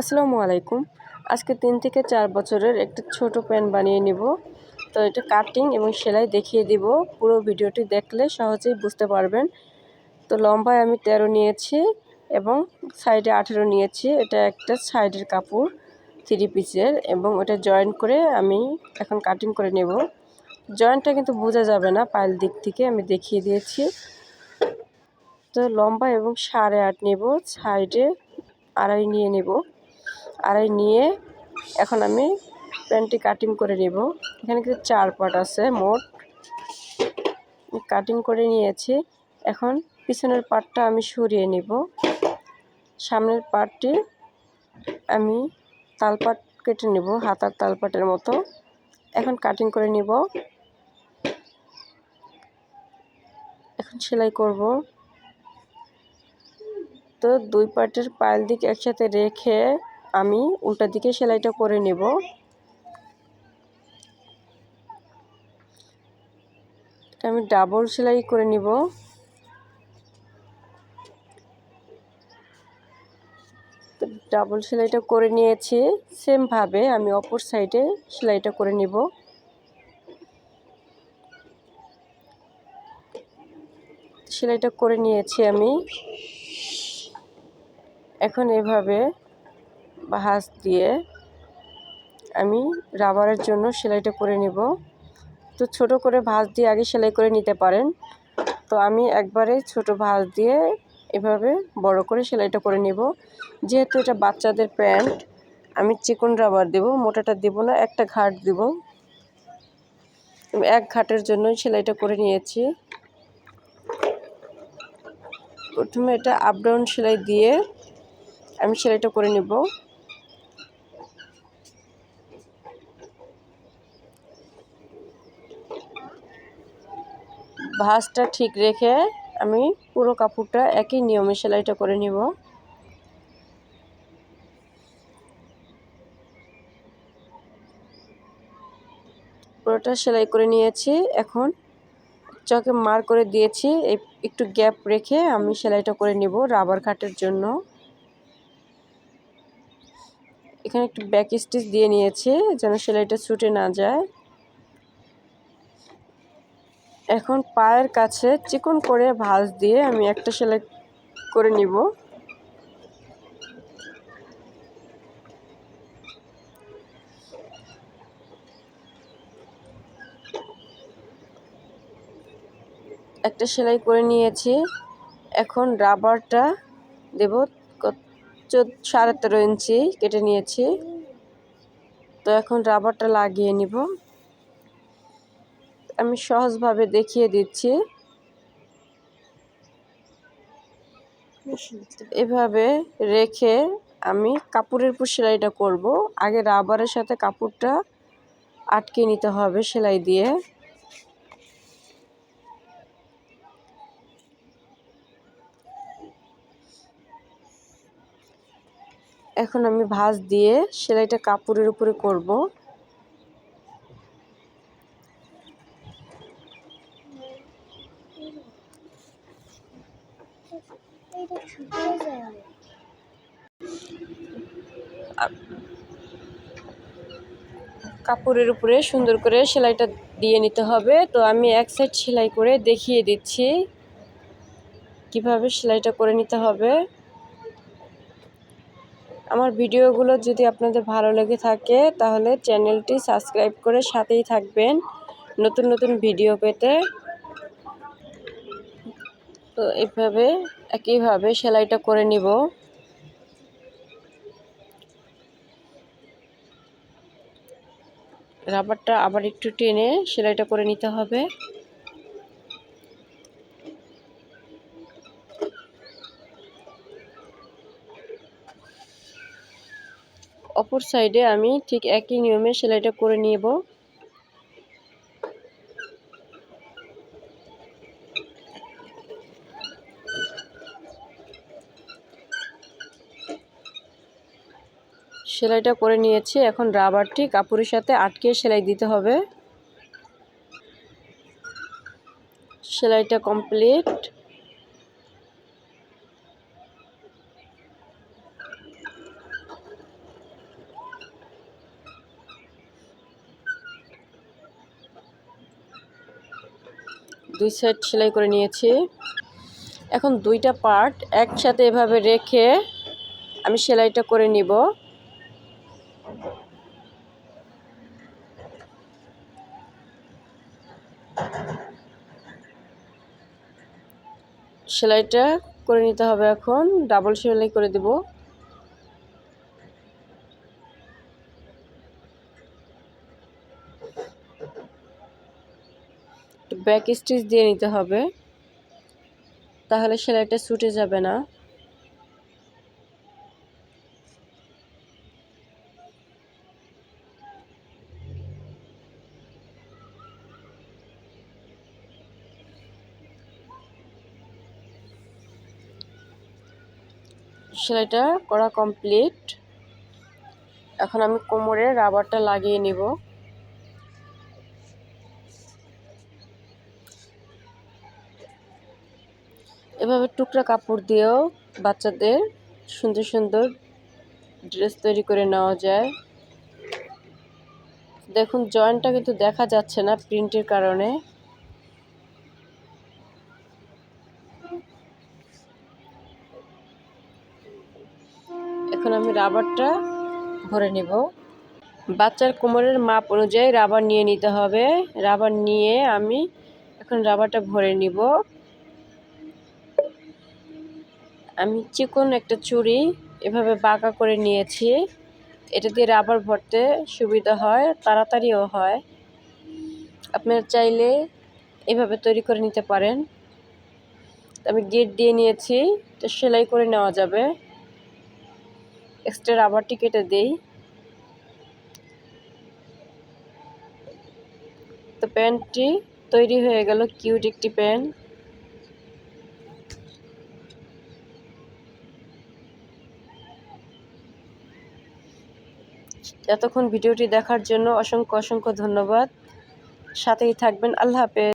আসসালামু আলাইকুম। আজকে তিন থেকে চার বছরের একটা ছোট প্যান্ট বানিয়ে নিব। তো এটা কাটিং এবং সেলাই দেখিয়ে দিব। পুরো ভিডিওটি দেখলে সহজেই বুঝতে পারবেন। তো লম্বায় আমি তেরো নিয়েছি এবং সাইডে আঠেরো নিয়েছি। এটা একটা সাইডের কাপড়, থ্রি পিসের এবং ওটা জয়েন করে আমি এখন কাটিং করে নেব। জয়েন্টটা কিন্তু বোঝা যাবে না, পায়ের দিক থেকে আমি দেখিয়ে দিয়েছি। তো লম্বা এবং সাড়ে আট নেব, সাইডে আড়াই নিয়ে নেব। আড়াই নিয়ে এখন আমি প্যান্টটি কাটিং করে নেব। এখানে কিন্তু চার পার্ট আছে মোট। কাটিং করে নিয়েছি। এখন পিছনের পার্টটা আমি সরিয়ে নেব। সামনের পার্টটি আমি তালপাট কেটে নেব, হাতার তালপাটের মতো। এখন কাটিং করে নিব। এখন সেলাই করব। তো দুই পার্টের পায়ের দিক একসাথে রেখে আমি উল্টা দিকে সেলাইটা করে নেব। আমি ডাবল সেলাই করে নিব। ডাবল সেলাইটা করে নিয়েছি। সেমভাবে আমি অপর সাইডে সেলাইটা করে নিব। সেলাইটা করে নিয়েছি আমি। এখন এভাবে ভাঁজ দিয়ে আমি রাবারের জন্য সেলাইটা করে নেব। তো ছোট করে ভাঁজ দিয়ে আগে সেলাই করে নিতে পারেন। তো আমি একবারে ছোট ভাঁজ দিয়ে এভাবে বড় করে সেলাইটা করে নেব। যেহেতু এটা বাচ্চাদের প্যান্ট, আমি চিকন রাবার দেব, মোটাটা দেব না, একটা ঘাট দেব। এক ঘাটের জন্যই সেলাইটা করে নিয়েছি। প্রথমে এটা আপ ডাউন সেলাই দিয়ে আমি সেলাইটা করে নেব। ভাঁজটা ঠিক রেখে আমি পুরো কাপড়টা একই নিয়মে সেলাইটা করে নিব। পুরোটা সেলাই করে নিয়েছি। এখন চকে মার করে দিয়েছি। একটু গ্যাপ রেখে আমি সেলাইটা করে নিব রাবার কাটের জন্য। এখানে একটু ব্যাক স্টিচ দিয়ে নিয়েছি যেন সেলাইটা ছুটে না যায়। এখন পায়ের কাছে চিকন করে ভাঁজ দিয়ে আমি একটা সেলাই করে নিব। একটা সেলাই করে নিয়েছি। এখন রাবারটা দেব সাড়ে তেরো ইঞ্চি কেটে নিয়েছি। তো এখন রাবারটা লাগিয়ে নিব। আমি সহজভাবে দেখিয়ে দিচ্ছি। এভাবে রেখে আমি কাপড়ের উপর সেলাইটা করব। আগে রাবারের সাথে কাপড়টা আটকে নিতে হবে সেলাই দিয়ে। এখন আমি ভাঁজ দিয়ে সেলাইটা কাপড়ের উপরে করব। কাপড়ের উপরে সুন্দর করে সেলাইটা দিয়ে নিতে হবে। তো আমি এক সাইড সেলাই করে দেখিয়ে দিচ্ছি কীভাবে সেলাইটা করে নিতে হবে। আমার ভিডিওগুলো যদি আপনাদের ভালো লেগে থাকে, তাহলে চ্যানেলটি সাবস্ক্রাইব করে সাথেই থাকবেন। নতুন নতুন ভিডিও পেতে তো এইভাবে একইভাবে সেলাইটা করে নিব। রাবারটা আবার একটু টেনে সেলাইটা করে নিতে হবে। অপর সাইডে আমি ঠিক একই নিয়মে সেলাইটা করে নিব। সেলাইটা করে নিয়েছি। এখন রাবারটি কাপড়ের সাথে আটকে সেলাই দিতে হবে। সেলাইটা কমপ্লিট। দুই সাইড সেলাই করে নিয়েছি। এখন দুইটা পার্ট একসাথে এভাবে রেখে আমি সেলাইটা করে নিব। সেলাইটা করে নিতে হবে এখন। ডাবল সেলাই করে দেব। ব্যাক স্টিচ দিয়ে নিতে হবে। তাহলে সেলাইটা ছুটে যাবে না। সেলাইটা করা কমপ্লিট এখন আমি কোমরে রাবারটা লাগিয়ে নিব। এভাবে টুকরা কাপড় দিয়েও বাচ্চাদের সুন্দর সুন্দর ড্রেস তৈরি করে নেওয়া যায়। দেখুন জয়েন্টটা কিন্তু দেখা যাচ্ছে না প্রিন্টের কারণে। এখন আমি রাবারটা ভরে নেব। বাচ্চার কোমরের মাপ অনুযায়ী রাবার নিয়ে নিতে হবে। রাবার নিয়ে আমি এখন রাবারটা ভরে নিব। আমি চিকন একটা চুড়ি এভাবে বাঁকা করে নিয়েছি। এটা দিয়ে রাবার ভরতে সুবিধা হয়, তাড়াতাড়িও হয়। আপনারা চাইলে এভাবে তৈরি করে নিতে পারেন। আমি গেট দিয়ে নিয়েছি, তো সেলাই করে নেওয়া যাবে। এক্সট্রা রাবারটি কেটে দেই। তো প্যান্টটি তৈরি হয়ে গেল, কিউট একটি প্যান্ট। এতক্ষণ ভিডিওটি দেখার জন্য অসংখ্য অসংখ্য ধন্যবাদ। সাথেই থাকবেন, আল্লাহ হাফেজ।